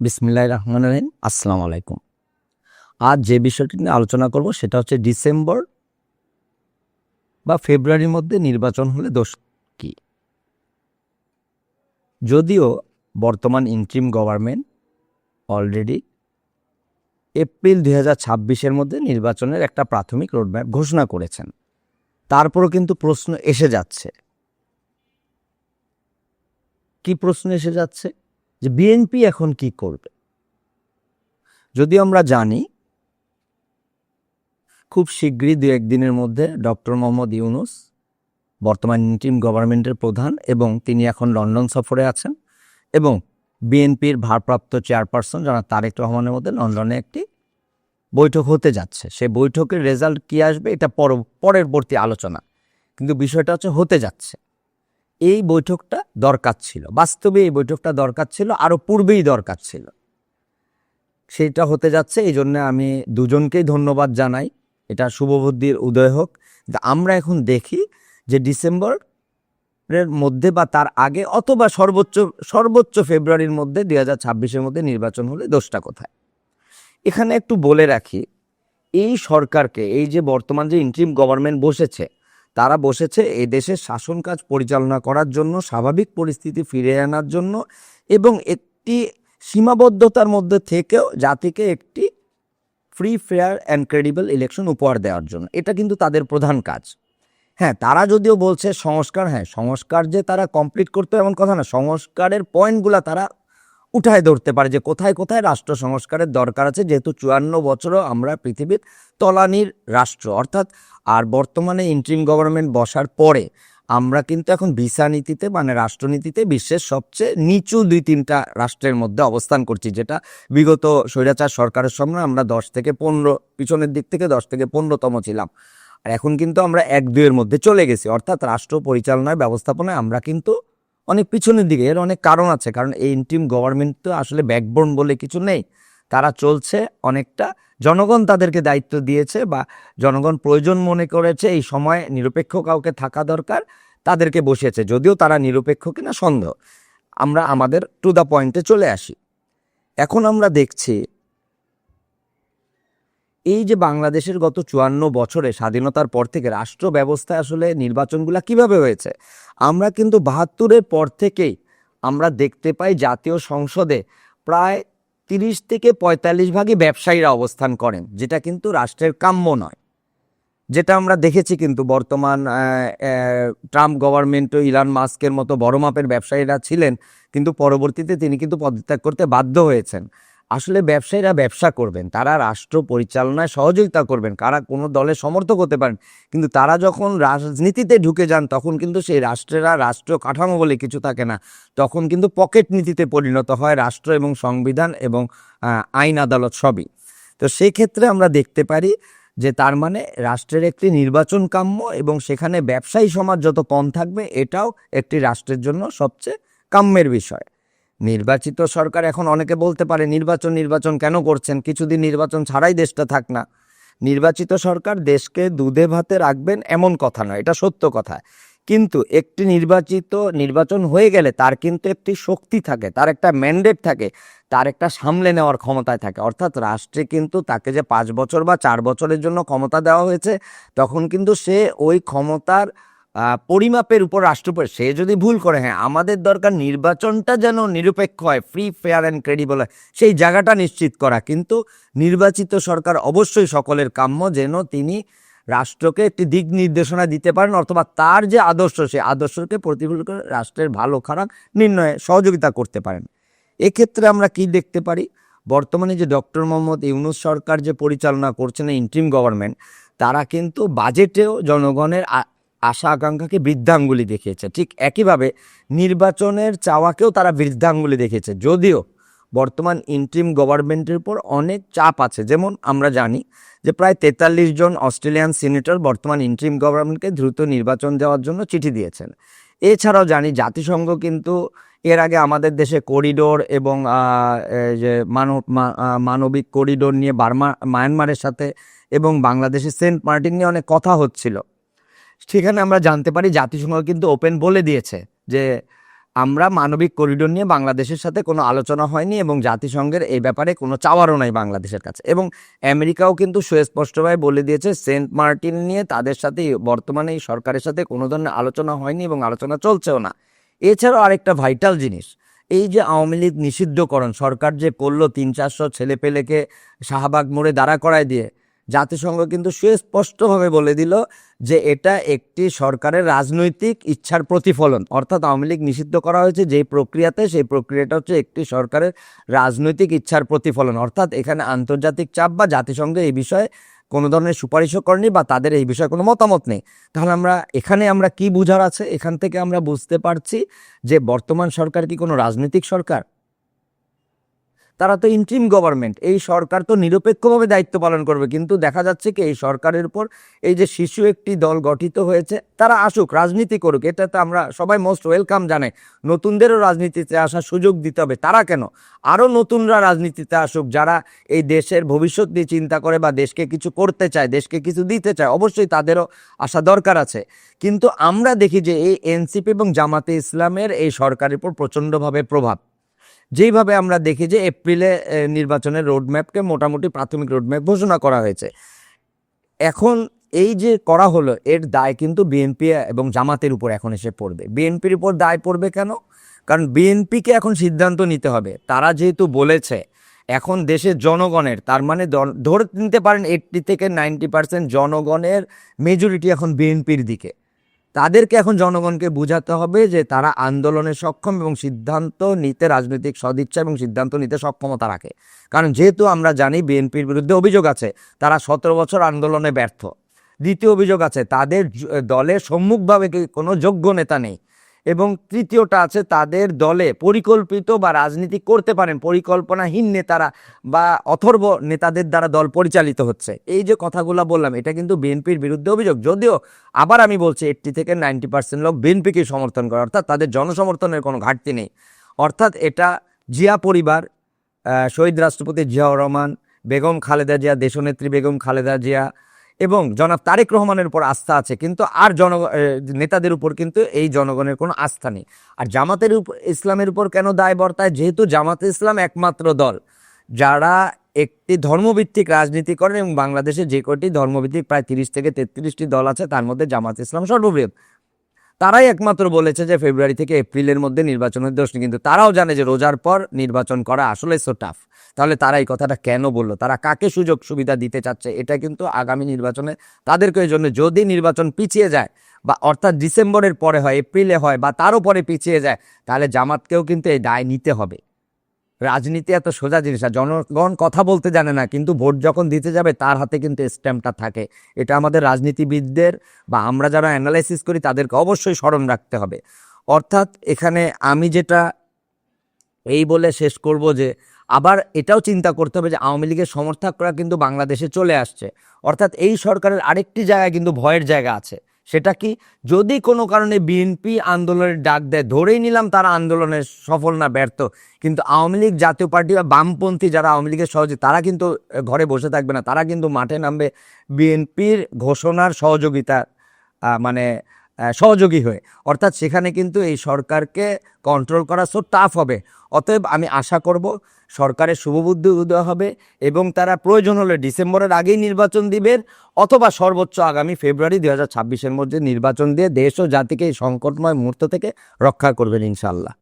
বিসমিল্লাহ রহমান রহিম। আসসালামু আলাইকুম। আজ যে বিষয়টি নিয়ে আলোচনা করব সেটা হচ্ছে ডিসেম্বর বা ফেব্রুয়ারির মধ্যে নির্বাচন হলে দোষ কি? যদিও বর্তমান ইন্ট্রিম গভর্নমেন্ট অলরেডি এপ্রিল দুই হাজার মধ্যে নির্বাচনের একটা প্রাথমিক রোডম্যাপ ঘোষণা করেছেন। তারপরও কিন্তু প্রশ্ন এসে যাচ্ছে। কি প্রশ্ন এসে যাচ্ছে? যে বিএনপি এখন কি করবে? যদি আমরা জানি, খুব শীঘ্রই দু একদিনের মধ্যে ডক্টর মোহাম্মদ ইউনুস, বর্তমান ইন্টিম গভর্নমেন্টের প্রধান এবং তিনি এখন লন্ডন সফরে আছেন এবং বিএনপির ভারপ্রাপ্ত চেয়ারপারসন যারা তারেক রহমানের মধ্যে লন্ডনে একটি বৈঠক হতে যাচ্ছে। সে বৈঠকের রেজাল্ট কি আসবে এটা পর পরবর্তী আলোচনা। কিন্তু বিষয়টা হচ্ছে হতে যাচ্ছে। এই বৈঠকটা দরকার ছিল। বাস্তবে এই বৈঠকটা দরকার ছিল আরও পূর্বেই দরকার ছিল। সেটা হতে যাচ্ছে, এই জন্য আমি দুজনকেই ধন্যবাদ জানাই। এটা শুভবুদ্ধির উদয় হোক। আমরা এখন দেখি যে ডিসেম্বরের মধ্যে বা তার আগে অথবা সর্বোচ্চ সর্বোচ্চ ফেব্রুয়ারির মধ্যে, দুই হাজার ছাব্বিশের মধ্যে নির্বাচন হলে দোষটা কোথায়? এখানে একটু বলে রাখি, এই সরকারকে, এই যে বর্তমান যে ইন্ট্রিম গভর্নমেন্ট বসেছে তারা বসেছে এ দেশের শাসন কাজ পরিচালনা করার জন্য, স্বাভাবিক পরিস্থিতি ফিরে আনার জন্য এবং একটি সীমাবদ্ধতার মধ্যে থেকেও জাতিকে একটি free fair and credible election উপহার দেওয়ার জন্য। এটা কিন্তু তাদের প্রধান কাজ। হ্যাঁ তারা যদিও বলছে সংস্কার হ্যাঁ সংস্কার যে তারা কমপ্লিট করতে এমন কথা না, সংস্কারের পয়েন্টগুলো তারা উঠায় ধরতে পারে যে কোথায় কোথায় রাষ্ট্র সংস্কারের দরকার আছে, যেহেতু চুয়ান্ন বছরও আমরা পৃথিবীর তলানির রাষ্ট্র। অর্থাৎ আর বর্তমানে ইন্ট্রিম গভর্নমেন্ট বসার পরে আমরা কিন্তু এখন ভিসা নীতিতে মানে রাষ্ট্রনীতিতে বিশ্বের সবচেয়ে নিচু দুই তিনটা রাষ্ট্রের মধ্যে অবস্থান করছি, যেটা বিগত স্বৈরাচার সরকারের সময় আমরা দশ থেকে পনেরো, পিছনের দিক থেকে দশ থেকে পনেরোতম ছিলাম। আর এখন কিন্তু আমরা এক দুইয়ের মধ্যে চলে গেছি। অর্থাৎ রাষ্ট্র পরিচালনায় ব্যবস্থাপনায় আমরা কিন্তু অনেক পিছনের দিকে, এর অনেক কারণ আছে। কারণ এই ইন্টিম গভর্নমেন্ট তো আসলে ব্যাকবোন বলে কিছু নেই। তারা চলছে অনেকটা। জনগণ তাদেরকে দায়িত্ব দিয়েছে বা জনগণ প্রয়োজন মনে করেছে, এই সময় নিরপেক্ষ কাউকে থাকা দরকার, তাদেরকে বসিয়েছে। যদিও তারা নিরপেক্ষ কিনা সন্দেহ। আমরা আমাদের টু দ্য পয়েন্টে চলে আসি। এখন আমরা দেখছি এই যে বাংলাদেশের গত চুয়ান্ন বছরে স্বাধীনতার পর থেকে রাষ্ট্র ব্যবস্থায় আসলে নির্বাচনগুলা কীভাবে হয়েছে, আমরা কিন্তু বাহাত্তরের পর থেকেই আমরা দেখতে পাই জাতীয় সংসদে প্রায় তিরিশ থেকে পঁয়তাল্লিশ ভাগই ব্যবসায়ীরা অবস্থান করেন, যেটা কিন্তু রাষ্ট্রের কাম্য নয়। যেটা আমরা দেখেছি কিন্তু বর্তমান ট্রাম্প গভর্নমেন্টও ইলান মাস্কের মতো বড় মাপের ব্যবসায়ীরা ছিলেন, কিন্তু পরবর্তীতে তিনি কিন্তু পদত্যাগ করতে বাধ্য হয়েছেন। আসলে ব্যবসায়ীরা ব্যবসা করবেন, তারা রাষ্ট্র পরিচালনায় সহযোগিতা করবেন, কারা কোনো দলের সমর্থক হতে পারেন। কিন্তু তারা যখন রাজনীতিতে ঢুকে যান, তখন কিন্তু সেই রাষ্ট্রেরা রাষ্ট্র কাঠামো বলে কিছু থাকে না। তখন কিন্তু পকেট নীতিতে পরিণত হয় রাষ্ট্র এবং সংবিধান এবং আইন আদালত সবই। তো সেই ক্ষেত্রে আমরা দেখতে পারি যে তার মানে রাষ্ট্রের একটি নির্বাচন কাম্য এবং সেখানে ব্যবসায়ী সমাজ যত কম থাকবে, এটাও একটি রাষ্ট্রের জন্য সবচেয়ে কাম্যের বিষয়। নির্বাচিত সরকার এখন অনেকে বলতে পারে, নির্বাচন নির্বাচন কেন করছেন? কিছুদিন নির্বাচন ছাড়াই দেশটা থাক না। নির্বাচিত সরকার দেশকে দুধে ভাতে রাখবেন এমন কথা নয়, এটা সত্য কথা। কিন্তু একটি নির্বাচিত নির্বাচন হয়ে গেলে তার কিন্তু একটি শক্তি থাকে, তার একটা ম্যান্ডেট থাকে, তার একটা সামলে নেওয়ার ক্ষমতায় থাকে। অর্থাৎ রাষ্ট্রে কিন্তু তাকে যে পাঁচ বছর বা চার বছরের জন্য ক্ষমতা দেওয়া হয়েছে, তখন কিন্তু সে ওই ক্ষমতার পরিমাপের উপর রাষ্ট্রপতি, সে যদি ভুল করে হ্যাঁ আমাদের দরকার নির্বাচনটা যেন নিরপেক্ষ হয় ফ্রি ফেয়ার অ্যান্ড ক্রেডিবল হয়, সেই জায়গাটা নিশ্চিত করা। কিন্তু নির্বাচিত সরকার অবশ্যই সকলের কাম্য যেন তিনি রাষ্ট্রকে একটি দিক নির্দেশনা দিতে পারেন, অথবা তার যে আদর্শ সেই আদর্শকে প্রতিফলিত করে রাষ্ট্রের ভালো, খারাপ নির্ণয়ে সহযোগিতা করতে পারেন। এক্ষেত্রে আমরা কি দেখতে পারি? বর্তমানে যে ডক্টর মোহাম্মদ ইউনুস সরকার যে পরিচালনা করছেন ইন্ট্রিম গভর্নমেন্ট তারা কিন্তু বাজেটেও জনগণের আশা আকাঙ্ক্ষাকে বৃদ্ধাঙ্গুলি দেখিয়েছে। ঠিক একইভাবে নির্বাচনের চাওয়াকেও তারা বৃদ্ধাঙ্গুলি দেখিয়েছে। যদিও বর্তমান ইন্ট্রিম গভর্নমেন্টের উপর অনেক চাপ আছে। যেমন আমরা জানি যে প্রায় তেতাল্লিশ জন অস্ট্রেলিয়ান সিনেটর বর্তমান ইন্ট্রিম গভর্নমেন্টকে দ্রুত নির্বাচন দেওয়ার জন্য চিঠি দিয়েছেন। এছাড়াও জানি জাতিসংঘ কিন্তু এর আগে আমাদের দেশে করিডোর এবং যে মানব মানবিক করিডোর নিয়ে বার্মা, মায়ানমারের সাথে এবং বাংলাদেশের সেন্ট মার্টিন নিয়ে অনেক কথা হচ্ছিল। সেখানে আমরা জানতে পারি জাতিসংঘ কিন্তু ওপেন বলে দিয়েছে যে আমরা মানবিক করিডোর নিয়ে বাংলাদেশের সাথে কোনো আলোচনা হয়নি এবং জাতিসংঘের এই ব্যাপারে কোনো চাওয়ারও নাই বাংলাদেশের কাছে। এবং আমেরিকাও কিন্তু সুস্পষ্টভাবে বলে দিয়েছে সেন্ট মার্টিন নিয়ে তাদের সাথে বর্তমানে এই সরকারের সাথে কোনো ধরনের আলোচনা হয়নি এবং আলোচনা চলছেও না। এছাড়াও আরেকটা ভাইটাল জিনিস, এই যে আওয়ামী লীগ নিষিদ্ধকরণ, সরকার যে করল তিন চারশো ছেলেপেলেকে শাহবাগ মোড়ে দাঁড়া করায় দিয়ে জাতিসংঘ কিন্তু সুস্পষ্টভাবে বলে দিল যে এটা একটি সরকারের রাজনৈতিক ইচ্ছার প্রতিফলন। অর্থাৎ আওয়ামী লীগ নিষিদ্ধ করা হয়েছে যেই প্রক্রিয়াতে, সেই প্রক্রিয়াটা হচ্ছে একটি সরকারের রাজনৈতিক ইচ্ছার প্রতিফলন। অর্থাৎ এখানে আন্তর্জাতিক চাপ বা জাতিসংঘে এই বিষয়ে কোনো ধরনের সুপারিশও করেনি বা তাদের এই বিষয়ে কোনো মতামত নেই। তাহলে আমরা, এখানে আমরা কি বুঝার আছে? এখান থেকে আমরা বুঝতে পারছি যে বর্তমান সরকার কি কোনো রাজনৈতিক সরকার? তারা তো ইন্ট্রিম গভর্নমেন্ট, এই সরকার তো নিরপেক্ষভাবে দায়িত্ব পালন করবে। কিন্তু দেখা যাচ্ছে কি, এই সরকারের উপর এই যে শিশু একটি দল গঠিত হয়েছে, তারা আসুক, রাজনীতি করুক, এটা তো আমরা সবাই মোস্ট ওয়েলকাম জানে নতুনদেরও রাজনীতিতে আসার সুযোগ দিতে হবে, তারা কেন? আরও নতুনরা রাজনীতিতে আসুক, যারা এই দেশের ভবিষ্যৎ নিয়ে চিন্তা করে বা দেশকে কিছু করতে চায়, দেশকে কিছু দিতে চায়, অবশ্যই তাদেরও আসা দরকার আছে। কিন্তু আমরা দেখি যে এই এনসিপি এবং জামাতে ইসলামের এই সরকারের উপর প্রচণ্ডভাবে প্রভাব। যেইভাবে আমরা দেখি যে এপ্রিলে নির্বাচনের রোডম্যাপকে মোটামুটি প্রাথমিক রোডম্যাপ ঘোষণা করা হয়েছে। এখন এই যে করা হলো, এর দায় কিন্তু বিএনপি এবং জামাতের উপর এখন এসে পড়বে। বিএনপির উপর দায় পড়বে কেন? কারণ বিএনপিকে এখন সিদ্ধান্ত নিতে হবে। তারা যেহেতু বলেছে, এখন দেশের জনগণের, তার মানে ধরে নিতে পারেন এইটটি থেকে নাইনটি পার্সেন্ট জনগণের মেজরিটি এখন বিএনপির দিকে। তাদেরকে এখন জনগণকে বুঝাতে হবে যে তারা আন্দোলনে সক্ষম এবং সিদ্ধান্ত নিতে রাজনৈতিক সদিচ্ছা এবং সিদ্ধান্ত নিতে সক্ষমতা রাখে। কারণ যেহেতু আমরা জানি বিএনপির বিরুদ্ধে অভিযোগ আছে, তারা সতেরো বছর আন্দোলনে ব্যর্থ। দ্বিতীয় অভিযোগ আছে, তাদের দলে সম্মুখভাবে কোনো যোগ্য নেতা নেই? এবং তৃতীয়টা আছে তাদের দলে পরিকল্পিত বা রাজনীতি করতে পারেন পরিকল্পনাহীন নেতারা বা অথর্ব নেতাদের দ্বারা দল পরিচালিত হচ্ছে। এই যে কথাগুলো বললাম, এটা কিন্তু বিএনপির বিরুদ্ধে অভিযোগ। যদিও আবার আমি বলছি, এইট্টি থেকে নাইনটি পার্সেন্ট লোক বিএনপিকে সমর্থন করে, অর্থাৎ তাদের জনসমর্থনের কোনো ঘাটতি নেই। অর্থাৎ এটা জিয়া পরিবার শহীদ রাষ্ট্রপতি জিয়াউর রহমান, বেগম খালেদা জিয়া, দেশনেত্রী বেগম খালেদা জিয়া এবং জনাব তারেক রহমানের উপর আস্থা আছে, কিন্তু আর জন নেতাদের উপর কিন্তু এই জনগণের কোনো আস্থা নেই। আর জামাতের উপর ইসলামের উপর কেন দায় বর্তায়? যেহেতু জামাতে ইসলাম একমাত্র দল, যারা একটি ধর্মভিত্তিক রাজনীতি করেন এবং বাংলাদেশে যে কটি ধর্মভিত্তিক প্রায় তিরিশ থেকে তেত্রিশটি দল আছে, তার মধ্যে জামাত ইসলাম সর্ববৃহৎ। তারাই একমাত্র বলেছে যে ফেব্রুয়ারি থেকে এপ্রিলের মধ্যে নির্বাচনের দোষ কিন্তু তারাও জানে যে রোজার পর নির্বাচন করা আসলে সো টাফ তাহলে তারা এই কথাটা কেন বলল? তারা কাকে সুযোগ সুবিধা দিতে চাচ্ছে? এটা কিন্তু আগামী নির্বাচনে তাদেরকে জন্য যদি নির্বাচন পিছিয়ে যায় বা অর্থাৎ ডিসেম্বরের পরে হয়, এপ্রিলে হয় বা তারও পরে পিছিয়ে যায়, তাহলে জামাতকেও কিন্তু এই দায় নিতে হবে। রাজনীতি এত সোজা জিনিস, আর জনগণ কথা বলতে জানে না, কিন্তু ভোট যখন দিতে যাবে, তার হাতে কিন্তু স্ট্যাম্পটা থাকে। এটা আমাদের রাজনীতিবিদদের বা আমরা যারা অ্যানালাইসিস করি, তাদেরকে অবশ্যই স্মরণ রাখতে হবে। অর্থাৎ এখানে আমি যেটা এই বলে শেষ করব যে, আবার এটাও চিন্তা করতে হবে যে, আওয়ামী লীগের সমর্থকরা কিন্তু বাংলাদেশে চলে আসছে। অর্থাৎ এই সরকারের আরেকটি জায়গায় কিন্তু ভয়ের জায়গা আছে। সেটা কি? যদি কোনো কারণে বিএনপি আন্দোলনের ডাক দেয়, ধরেই নিলাম তারা আন্দোলনে সফল না, ব্যর্থ। কিন্তু আওয়ামী লীগ জাতীয় পার্টি বা বামপন্থী যারা আওয়ামী লীগের সহজে তারা কিন্তু ঘরে বসে থাকবে না। তারা কিন্তু মাঠে নামবে বিএনপির ঘোষণার সহযোগিতা মানে সহযোগী হয়ে। অর্থাৎ সেখানে কিন্তু এই সরকারকে কন্ট্রোল করা সো টাফ হবে। অতএব আমি আশা করব সরকারের শুভবুদ্ধি উদয় হবে এবং তারা প্রয়োজন হলে ডিসেম্বরের আগেই নির্বাচন দিবেন অথবা সর্বোচ্চ আগামী ফেব্রুয়ারি দু হাজার ছাব্বিশের মধ্যে নির্বাচন দিয়ে দেশ ও জাতিকে এই সংকটময় মুহূর্ত থেকে রক্ষা করবেন ইনশাল্লাহ